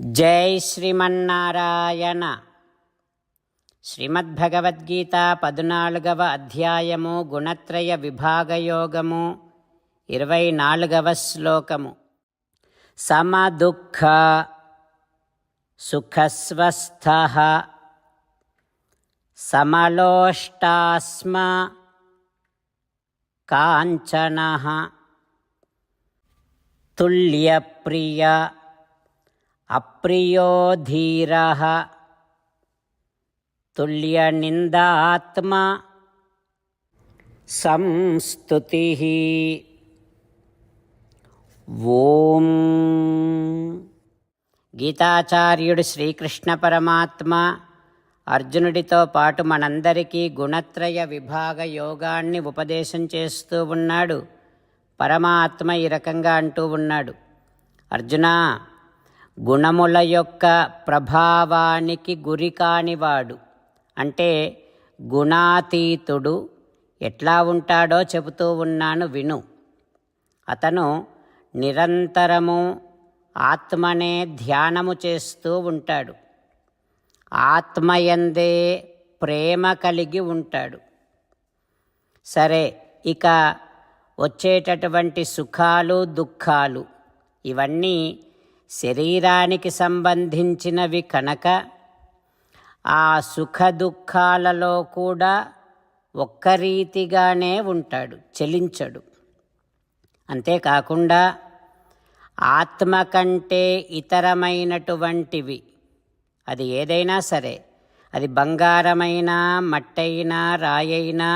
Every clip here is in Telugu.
జై శ్రీమన్నారాయణ. శ్రీమద్భగవద్గీత పద్నాలుగవ అధ్యాయము గుణత్రయ విభాగయోగము ఇరవై నాలుగవ శ్లోకము సమదుఃఖ సుఖస్వస్థ సమలోష్టాస్మ కాంచన. తుల్యప్రియ అప్రియో ధీర తుల్యనిందాత్మ సంస్తుతి. ఓం. గీతాచార్యుడు శ్రీకృష్ణ పరమాత్మ అర్జునుడితో పాటు మనందరికీ గుణత్రయ విభాగ యోగాన్ని ఉపదేశం చేస్తూ ఉన్నాడు. పరమాత్మ ఈ రకంగా అంటూ ఉన్నాడు. అర్జునా గుణముల యొక్క ప్రభావానికి గురి కానివాడు. అంటే గుణాతీతుడు ఎట్లా ఉంటాడో చెబుతూ ఉన్నాను విను. అతను నిరంతరము ఆత్మనే ధ్యానము చేస్తూ ఉంటాడు. ఆత్మయందే ప్రేమ కలిగి ఉంటాడు. సరే ఇక వచ్చేటటువంటి సుఖాలు దుఃఖాలు ఇవన్నీ శరీరానికి సంబంధించినవి కనుక ఆ సుఖ దుఃఖాలలో కూడా ఒక్క రీతిగానే ఉంటాడు చలించడు. అంతేకాకుండా ఆత్మ కంటే ఇతరమైనటువంటివి అది ఏదైనా సరే అది బంగారమైనా మట్టైనా రాయైనా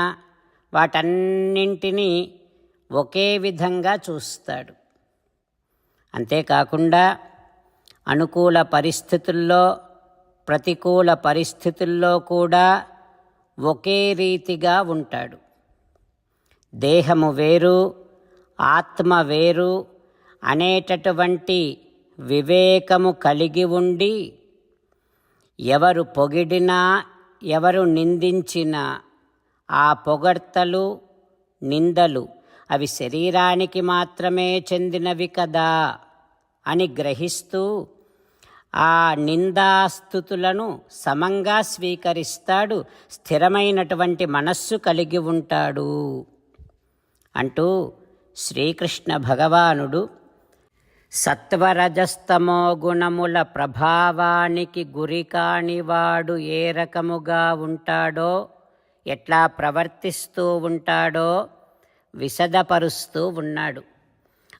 వాటన్నింటినీ ఒకే విధంగా చూస్తాడు. అంతేకాకుండా అనుకూల పరిస్థితుల్లో ప్రతికూల పరిస్థితుల్లో కూడా ఒకే రీతిగా ఉంటాడు. దేహము వేరు ఆత్మ వేరు అనేటటువంటి వివేకము కలిగి ఉండి ఎవరు పొగిడినా ఎవరు నిందించినా ఆ పొగడ్తలు నిందలు అవి శరీరానికి మాత్రమే చెందినవి కదా అని గ్రహిస్తూ ఆ నిందాస్థుతులను సమంగా స్వీకరిస్తాడు స్థిరమైనటువంటి మనస్సు కలిగి ఉంటాడు. అంటూ శ్రీకృష్ణ భగవానుడు సత్వరజస్తమో గుణముల ప్రభావానికి గురి కానివాడు ఏ రకముగా ఉంటాడో ఎట్లా ప్రవర్తిస్తూ ఉంటాడో విశదపరుస్తూ ఉన్నాడు.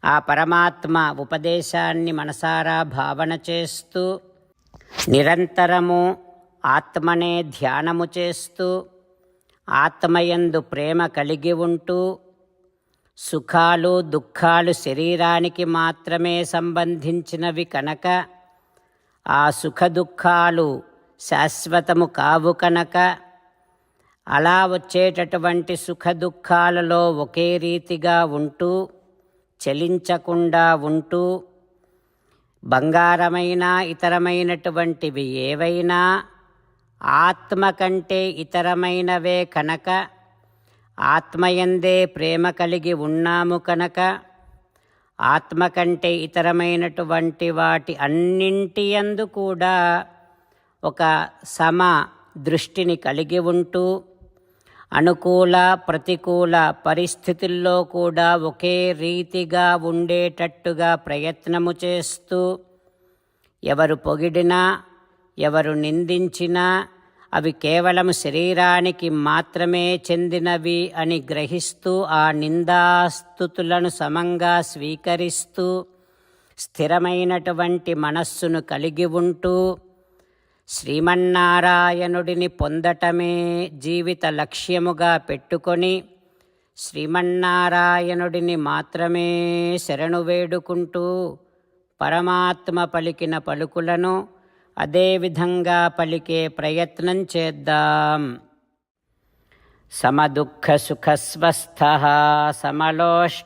ఆ పరమాత్మ ఉపదేశాన్ని మనసారా భావన చేస్తూ నిరంతరము ఆత్మనే ధ్యానము చేస్తూ ఆత్మయందు ప్రేమ కలిగి ఉంటూ సుఖాలు దుఃఖాలు శరీరానికి మాత్రమే సంబంధించినవి కనుక ఆ సుఖ దుఃఖాలు శాశ్వతము కావు కనుక అలా వచ్చేటటువంటి సుఖ దుఃఖాలలో ఒకే రీతిగా ఉంటూ చలించకుండా ఉంటూ బంగారమైన ఇతరమైనటువంటివి ఏవైనా ఆత్మ కంటే ఇతరమైనవే కనుక ఆత్మయందే ప్రేమ కలిగి ఉన్నాము కనుక ఆత్మ కంటే ఇతరమైనటువంటి వాటి అన్నింటి యందు కూడా ఒక సమ దృష్టిని కలిగి ఉంటూ అనుకూల ప్రతికూల పరిస్థితుల్లో కూడా ఒకే రీతిగా ఉండేటట్టుగా ప్రయత్నము చేస్తూ ఎవరు పొగిడినా ఎవరు నిందించినా అవి కేవలం శరీరానికి మాత్రమే చెందినవి అని గ్రహిస్తూ ఆ నిందాస్థుతులను సమంగా స్వీకరిస్తూ స్థిరమైనటువంటి మనస్సును కలిగి ఉంటూ శ్రీమన్నారాయణుడిని పొందటమే జీవిత లక్ష్యముగా పెట్టుకొని శ్రీమన్నారాయణుడిని మాత్రమే శరణు వేడుకుంటూ పరమాత్మ పలికిన పలుకులను అదేవిధంగా పలికే ప్రయత్నం చేద్దాం. సమదుఃఖ సుఖస్వస్థ సమలోష్టాస్మకాంచన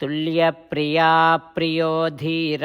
తుల్యప్రియా ప్రియో ధీర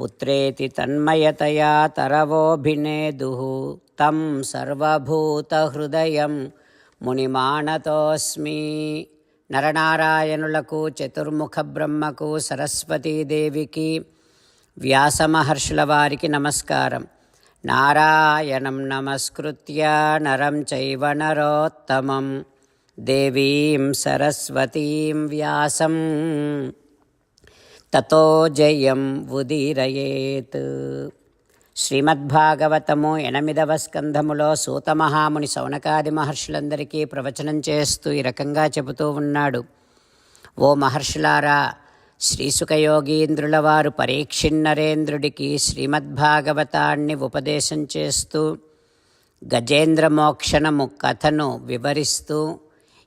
పుత్రేతి తన్మయతయా తరవోభినేదు. తం సర్వభూతహృదయం మునిమాణతోస్మి నరనారాయణులకు చతుర్ముఖ బ్రహ్మకు సరస్వతీదేవికి వ్యాసమహర్షుల వారికి నమస్కారం. నారాయణం నమస్కృత్య నరం చైవ నరోత్తమం. దేవీం సరస్వతీం వ్యాసం. తతో జయం ఉదీరయేత్. శ్రీమద్భాగవతము ఎనిమిదవ స్కంధములో సూతమహాముని సౌనకాది మహర్షులందరికీ ప్రవచనం చేస్తూ ఈ రకంగా చెబుతూ ఉన్నాడు. ఓ మహర్షులారా శ్రీసుఖయోగీంద్రుల వారు పరీక్షిన్నరేంద్రుడికి శ్రీమద్భాగవతాన్ని ఉపదేశం చేస్తూ గజేంద్ర మోక్షణము కథను వివరిస్తూ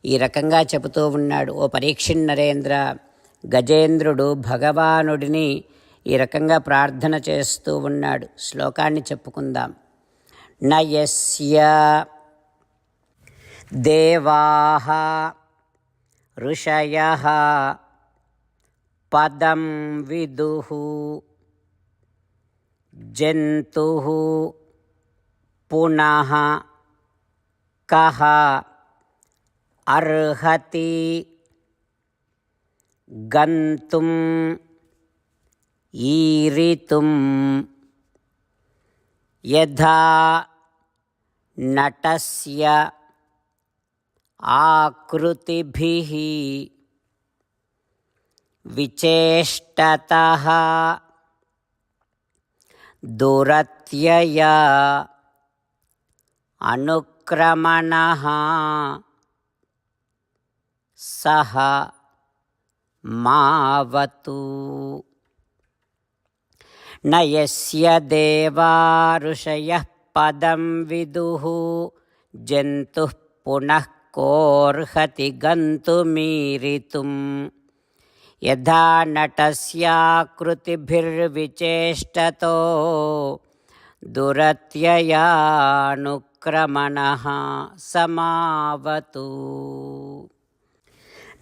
ఈ రకంగా చెబుతూ ఉన్నాడు. ఓ పరీక్షిన్నరేంద్ర గజేంద్రుడు భగవానుడిని ఈ రకంగా ప్రార్థన చేస్తూ ఉన్నాడు. శ్లోకాన్ని చెప్పుకుందాం. నయస్య దేవా ఋషయ పదం విదు జంతు పునః కహ అర్హతి గంతుం ఈరితుం యథా నటస్య ఆకృతిభిః విచేష్టత దురత్యయ అనుక్రమణ సహ మావతు. నయస్య దేవా ఋషయ పదం విదు. జంతు పునః కోర్హతి గంతుమీరితుం. యథా నటస్యాకృతిభిర్విచేష్టతో దురత్యయానుక్రమణ సమావతు.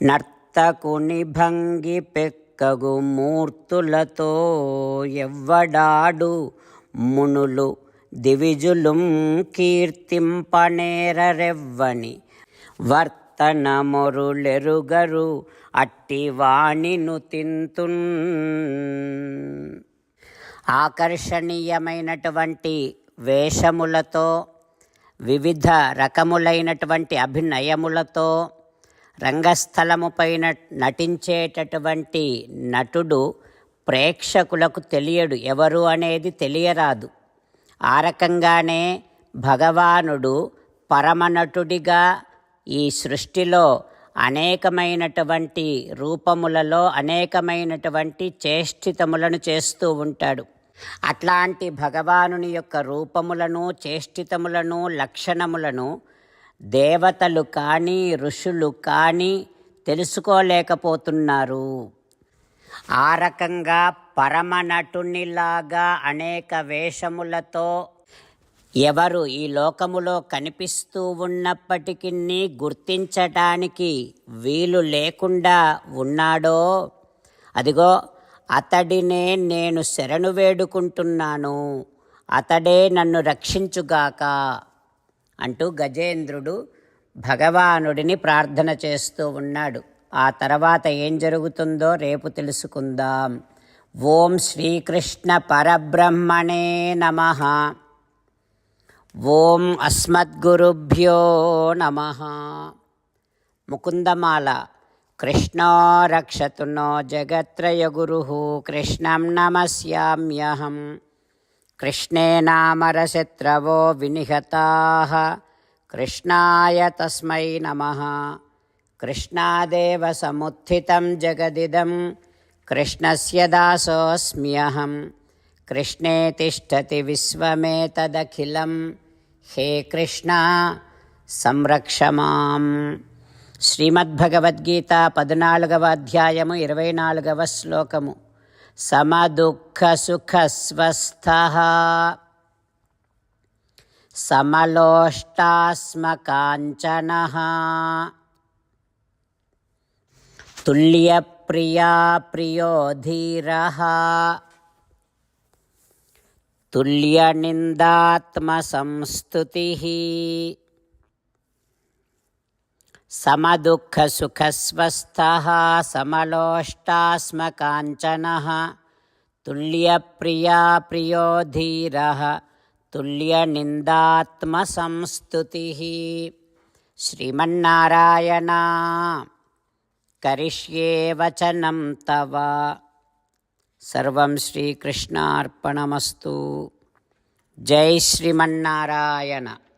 నర్త తకుని భంగి పెక్కగు మూర్తులతో ఎవ్వడాడు మునులు దివిజులుం కీర్తింపనేరరెవ్వని. వర్తనమొరులెరుగరు అట్టివాణిను తింతున్. ఆకర్షణీయమైనటువంటి వేషములతో వివిధ రకములైనటువంటి అభినయములతో రంగస్థలముపైన నటించేటటువంటి నటుడు ప్రేక్షకులకు తెలియడు. ఎవరు అనేది తెలియరాదు. ఆ రకంగానే భగవానుడు పరమనటుడిగా ఈ సృష్టిలో అనేకమైనటువంటి రూపములలో అనేకమైనటువంటి చేష్టితములను చేస్తూ ఉంటాడు. అట్లాంటి భగవానుని యొక్క రూపములను చేష్టితములను లక్షణములను దేవతలు కానీ ఋషులు కానీ తెలుసుకోలేకపోతున్నారు. ఆ రకంగా పరమనటునిలాగా అనేక వేషములతో ఎవరు ఈ లోకములో కనిపిస్తూ ఉన్నప్పటికీ గుర్తించటానికి వీలు లేకుండా ఉన్నాడో అదిగో అతడినే నేను శరణు వేడుకుంటున్నాను. అతడే నన్ను రక్షించుగాక. అంటూ గజేంద్రుడు భగవానుడిని ప్రార్థన చేస్తూ ఉన్నాడు. ఆ తర్వాత ఏం జరుగుతుందో రేపు తెలుసుకుందాం. ఓం శ్రీకృష్ణ పరబ్రహ్మణే నమ. ఓం అస్మద్గురుభ్యో నమ. ముకుందమాల. కృష్ణో రక్షతునో జగత్రయ జగత్రయగురు కృష్ణం నమస్యామ్యహం. कृष्णेनामरशत्रवो विनिहताः कृष्णाय तस्मै नमः कृष्णादेव समुत्थितं जगदिदं कृष्णस्य दासोऽस्म्यहं कृष्णे तिष्ठति विश्वमेतदखिलं हे कृष्ण संरक्ष मां श्रीमद्भगवद्गीता पद्नालुगव अध्यायमु इरवै नालुगव श्लोकमु समदुःखसुखस्वस्थः समलोष्टास्मकाञ्चनः तुल्यप्रिया प्रियो धीरः तुल्यनिन्दात्मसंस्तुतिः समदुःखसुखस्वस्थः समलोष्टास्मकाञ्चनः तुल्यप्रिया प्रियो धीरः तुल्यनिन्दात्मसंस्तुतिः श्रीमन्नारायणा करिष्ये वचनं तव सर्वं श्रीकृष्णार्पणमस्तु जय श्रीमन्नारायण